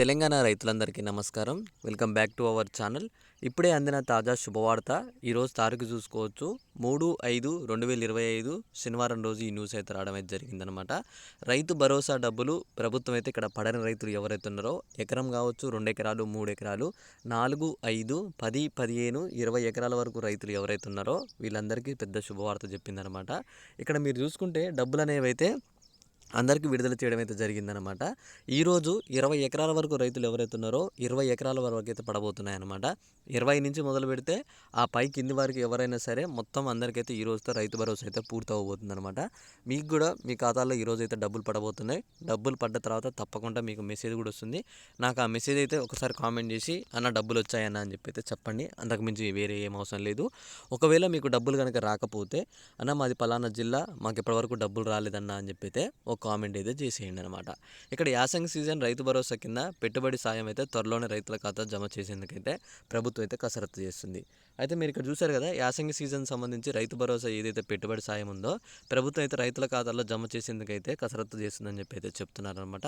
తెలంగాణ రైతులందరికీ నమస్కారం. Welcome back to our channel. ఇప్పుడే అందిన తాజా శుభవార్త. ఈరోజు తారీఖు చూసుకోవచ్చు. మూడు ఐదు రెండు వేల ఇరవై ఐదు శనివారం రోజు ఈ న్యూస్ అయితే రావడం అయితే జరిగిందనమాట రైతు భరోసా డబ్బులు ప్రభుత్వం అయితే ఇక్కడ పడని రైతులు ఎవరైతే ఉన్నారో ఎకరం కావచ్చు రెండు ఎకరాలు మూడు ఎకరాలు నాలుగు ఐదు పది పదిహేను ఇరవై ఎకరాల వరకు రైతులు ఎవరైతే ఉన్నారో వీళ్ళందరికీ పెద్ద శుభవార్త చెప్పిందనమాట ఇక్కడ మీరు చూసుకుంటే డబ్బులు అనేవి అయితే అందరికీ విడుదల చేయడం అయితే జరిగిందనమాట ఈరోజు ఇరవై ఎకరాల వరకు రైతులు ఎవరైతే ఉన్నారో ఇరవై ఎకరాల వరకు అయితే పడబోతున్నాయి అనమాట ఇరవై నుంచి మొదలు పెడితే ఆ పై కింది వారికి ఎవరైనా సరే మొత్తం అందరికైతే ఈ రోజుతో రైతు భరోసా అయితే పూర్తి అవ్వబోతుంది అనమాట మీకు కూడా మీ ఖాతాలో ఈరోజు అయితే డబ్బులు పడబోతున్నాయి. డబ్బులు పడ్డ తర్వాత తప్పకుండా మీకు మెసేజ్ కూడా వస్తుంది. నాకు ఆ మెసేజ్ అయితే ఒకసారి కామెంట్ చేసి అన్న డబ్బులు వచ్చాయన్న అని చెప్పి అయితే చెప్పండి. అంతకుమించి వేరే ఏం అవసరం లేదు. ఒకవేళ మీకు డబ్బులు కనుక రాకపోతే అన్న మాది పలానా జిల్లా మాకు ఇప్పటివరకు డబ్బులు రాలేదన్న అని చెప్పి అయితే ఒక కామెంట్ అయితే చేసేయండి అనమాట ఇక్కడ యాసంగి సీజన్ రైతు భరోసా కింద పెట్టుబడి సాయం అయితే త్వరలోనే రైతుల ఖాతా జమ చేసేందుకైతే ప్రభుత్వం అయితే కసరత్తు చేస్తుంది. అయితే మీరు ఇక్కడ చూశారు కదా యాసంగి సీజన్ సంబంధించి రైతు భరోసా ఏదైతే పెట్టుబడి సాయం ఉందో ప్రభుత్వం అయితే రైతుల ఖాతాల్లో జమ చేసేందుకైతే కసరత్తు చేస్తుందని చెప్పి అయితే చెప్తున్నారనమాట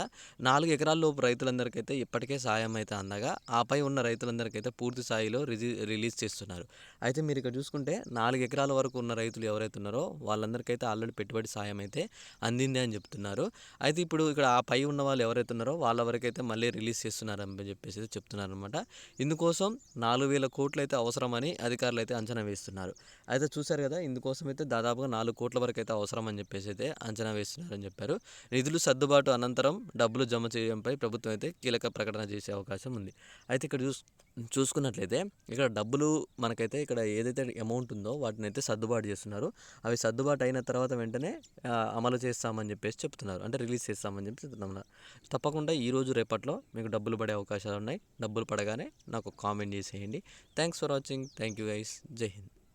నాలుగు ఎకరాల లోపు రైతులందరికైతే ఇప్పటికే సాయం అయితే అందగా ఆపై ఉన్న రైతులందరికైతే పూర్తి స్థాయిలో రిజీ రిలీజ్ చేస్తున్నారు. అయితే మీరు ఇక్కడ చూసుకుంటే నాలుగు ఎకరాల వరకు ఉన్న రైతులు ఎవరైతే ఉన్నారో వాళ్ళందరికైతే ఆల్రెడీ పెట్టుబడి సాయం అయితే అందింది అని చెప్తున్నారు. అయితే ఇప్పుడు ఇక్కడ ఆ పై ఉన్న వాళ్ళు ఎవరైతే ఉన్నారో వాళ్ళ వరకైతే మళ్ళీ రిలీజ్ చేస్తున్నారని చెప్పేసి అయితే చెప్తున్నారు అనమాట ఇందుకోసం నాలుగు వేల కోట్లు అయితే అవసరమని అధికారులు అయితే అంచనా వేస్తున్నారు. అయితే చూశారు కదా ఇందుకోసం అయితే దాదాపుగా నాలుగు కోట్ల వరకు అయితే అవసరం అని చెప్పేసి అయితే అంచనా వేస్తున్నారని చెప్పారు. నిధులు సర్దుబాటు అనంతరం డబ్బులు జమ చేయడంపై ప్రభుత్వం అయితే కీలక ప్రకటన చేసే అవకాశం ఉంది. అయితే ఇక్కడ చూస్ చూసుకున్నట్లయితే ఇక్కడ డబ్బులు మనకైతే ఇక్కడ ఏదైతే అమౌంట్ ఉందో వాటిని అయితే సర్దుబాటు చేస్తున్నారు. అవి సర్దుబాటు అయిన తర్వాత వెంటనే అమలు చేస్తామని చెప్పేసి చెప్తున్నారు. అంటే రిలీజ్ చేస్తామని చెప్పి చెప్తున్నారు తప్పకుండా ఈ రోజు రేపట్లో మీకు డబ్బులు పడే అవకాశాలు ఉన్నాయి. డబ్బులు పడగానే నాకు కామెంట్ చేసేయండి. Thanks for watching thank you guys Jai Hind